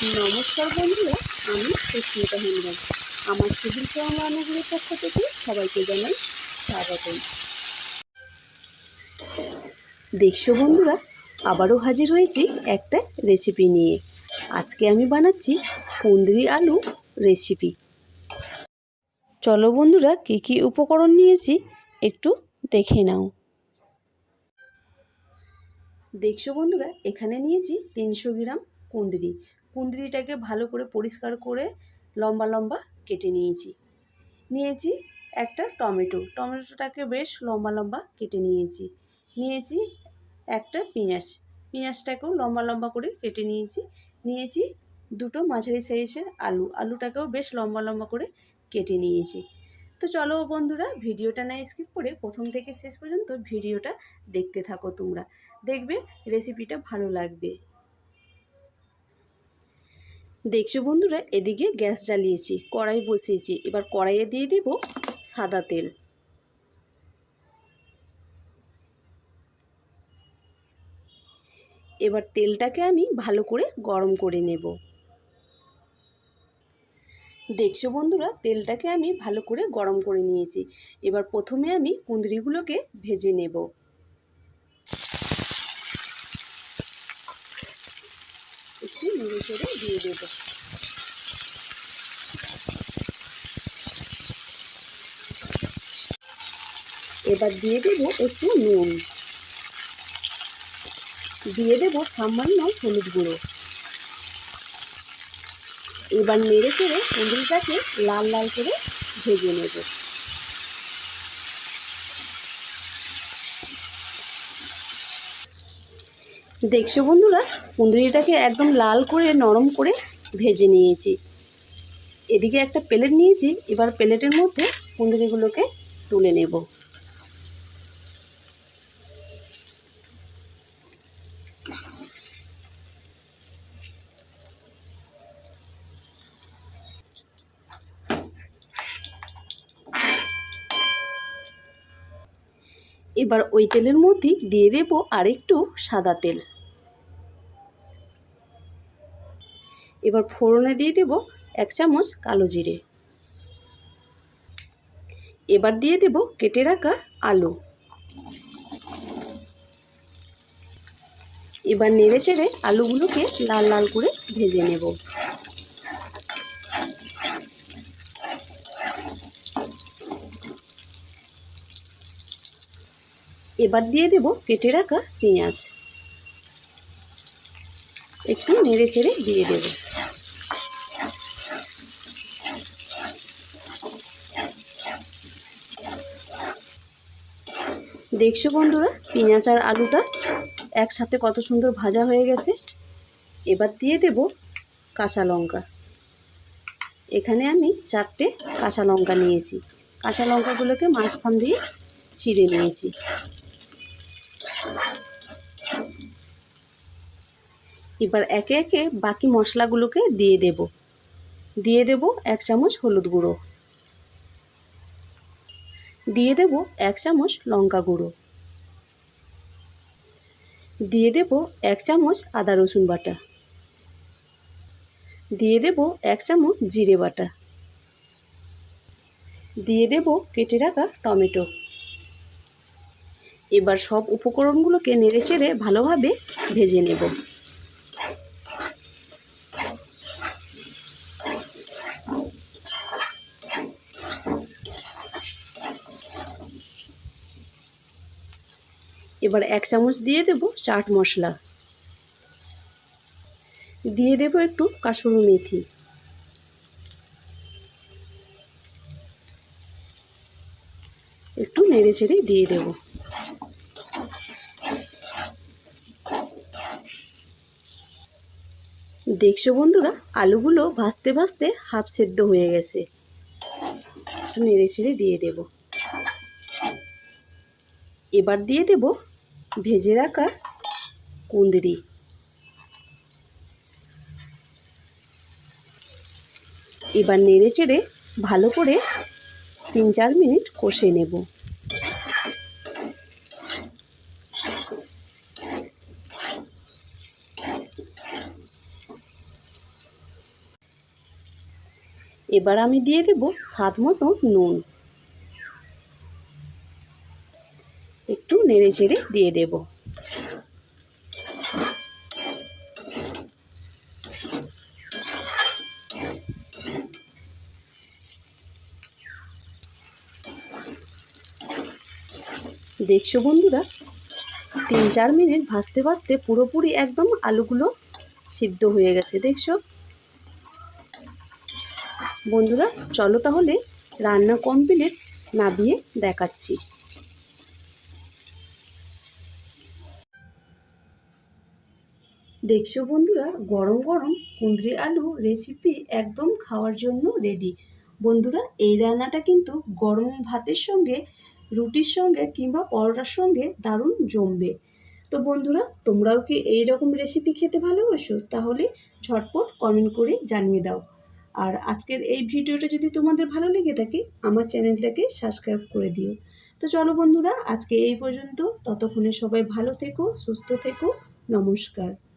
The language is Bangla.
নমস্কার বন্ধুরা, আমি সুস্মিতা হেমরাজ। আমার ফর্ম রান্নাগুলির পক্ষ থেকে সবাইকে জানাই স্বাগতম। দেখছ বন্ধুরা, আবারও হাজির হয়েছি একটা রেসিপি নিয়ে। আজকে আমি বানাচ্ছি কুন্দ্রি আলু রেসিপি চলো বন্ধুরা, কী কী উপকরণ নিয়েছি একটু দেখে নাও। দেখছ বন্ধুরা, এখানে নিয়েছি তিনশো গ্রাম কুঁদরি। কুঁদরিটাকে ভালো করে পরিষ্কার করে লম্বা লম্বা কেটে নিয়েছি। নিয়েছি একটা টমেটো। টমেটোটাকে বেশ লম্বা লম্বা কেটে নিয়েছি। নিয়েছি একটা পেঁয়াজ পেঁয়াজটাকেও লম্বা লম্বা করে কেটে নিয়েছি। নিয়েছি দুটো মাঝারি সাইজের আলু। আলুটাকেও বেশ লম্বা লম্বা করে কেটে নিয়েছি। তো চলো বন্ধুরা, ভিডিওটা না স্কিপ করে প্রথম থেকে শেষ পর্যন্ত ভিডিওটা দেখতে থাকো তোমরা। দেখবে রেসিপিটা ভালো লাগবে। দেখছ বন্ধুরা, এদিকে গ্যাস জ্বালিয়েছি, কড়াই বসিয়েছি, এবার কড়াইয়ে দিয়ে দেব সাদা তেল। এবার তেলটাকে আমি ভালো করে গরম করে নেব। দেখছ বন্ধুরা, তেলটাকে আমি ভালো করে গরম করে নিয়েছি। এবার প্রথমে আমি কুঁদরিগুলোকে ভেজে নেব। চেড়ে দিয়ে দেবো। এবার দিয়ে দেবো একটু নুন। দিয়ে দেবো সামান্য হলুদ গুঁড়ো। এবার নেড়ে চেড়ে কুঁদরিটাকে লাল লাল করে ভেজে নেব। দেখছ বন্ধুরা, কুঁদরিটাকে একদম লাল করে, নরম করে ভেজে নিয়েছি। এদিকে একটা প্লেট নিয়েছি, এবার প্লেটের মধ্যে কুঁদরিগুলোকে তুলে নেব। এবার ওই তেলের মধ্যে দিয়ে দেব আরেকটু সাদা তেল। এবার ফোড়নে দিয়ে দেব এক চামচ কালো জিরে। এবার দিয়ে দেব কেটে রাখা আলু। এবার নেড়ে চেড়ে আলুগুলোকে লাল লাল করে ভেজে নেব। এবার দিয়ে দেব কেটে রাখা পেঁয়াজ। একটু নেড়ে চেড়ে দিয়ে দেব। দেখছ বন্ধুরা, পেঁয়াজ আর আলুটা একসাথে কত সুন্দর ভাজা হয়ে গেছে। এবার দিয়ে দেব কাঁচা লঙ্কা। এখানে আমি চারটে কাঁচা লঙ্কা নিয়েছি। কাঁচা লঙ্কাগুলোকে মাঝখান দিয়ে চিড়ে নিয়েছি। এবার একে একে বাকি মশলাগুলোকে দিয়ে দেব। দিয়ে দেব এক চামচ হলুদ গুঁড়ো। দিয়ে দেব এক চামচ লঙ্কা গুঁড়ো। দিয়ে দেব এক চামচ আদা রসুন বাটা। দিয়ে দেব এক চামচ জিরে বাটা। দিয়ে দেব কেটে রাখা টমেটো। এবার সব উপকরণগুলোকে নেড়ে চেড়ে ভালোভাবে ভেজে নেব। এবার এক চামচ দিয়ে দেব চাট মশলা। দিয়ে দেব একটু কাসুরি মেথি। একটু নেড়ে চেড়ে দিয়ে দেব। দেখছ বন্ধুরা, আলুগুলো ভাজতে ভাজতে হাফ সেদ্ধ হয়ে গেছে। একটু নেড়ে চেড়ে দিয়ে দেব। এবার দিয়ে দেব ভেজে রাখা কুঁদরি। এবার নেড়ে চেড়ে ভালো করে তিন চার মিনিট কষে নেব। এবার আমি দিয়ে দেব স্বাদ মতো নুন। একটু নেড়ে চেড়ে দিয়ে দেব। দেখছ বন্ধুরা, তিন চার মিনিট ভাজতে ভাজতে পুরোপুরি একদম আলুগুলো সিদ্ধ হয়ে গেছে, দেখছ? বন্ধুরা, চলো তাহলে রান্না কমপ্লিট নাবিয়ে দেখাচ্ছি। দেখছ বন্ধুরা, গরম গরম কুঁদরি আলু রেসিপি একদম খাওয়ার জন্য রেডি বন্ধুরা, এই রান্নাটা কিন্তু গরম ভাতের সঙ্গে, রুটির সঙ্গে কিংবা পরোটার সঙ্গে দারুণ জমবে। তো বন্ধুরা, তোমরাও কি এই রকম রেসিপি খেতে ভালোবাসো? তাহলে ঝটপট কমেন্ট করে জানিয়ে দাও। আর আজকের এই ভিডিওটা যদি তোমাদের ভালো লেগে থাকে, আমার চ্যানেলটাকে সাবস্ক্রাইব করে দিও। তো চলো বন্ধুরা, আজকে এই পর্যন্ত। ততক্ষণে সবাই ভালো থেকো, সুস্থ থেকো। নমস্কার।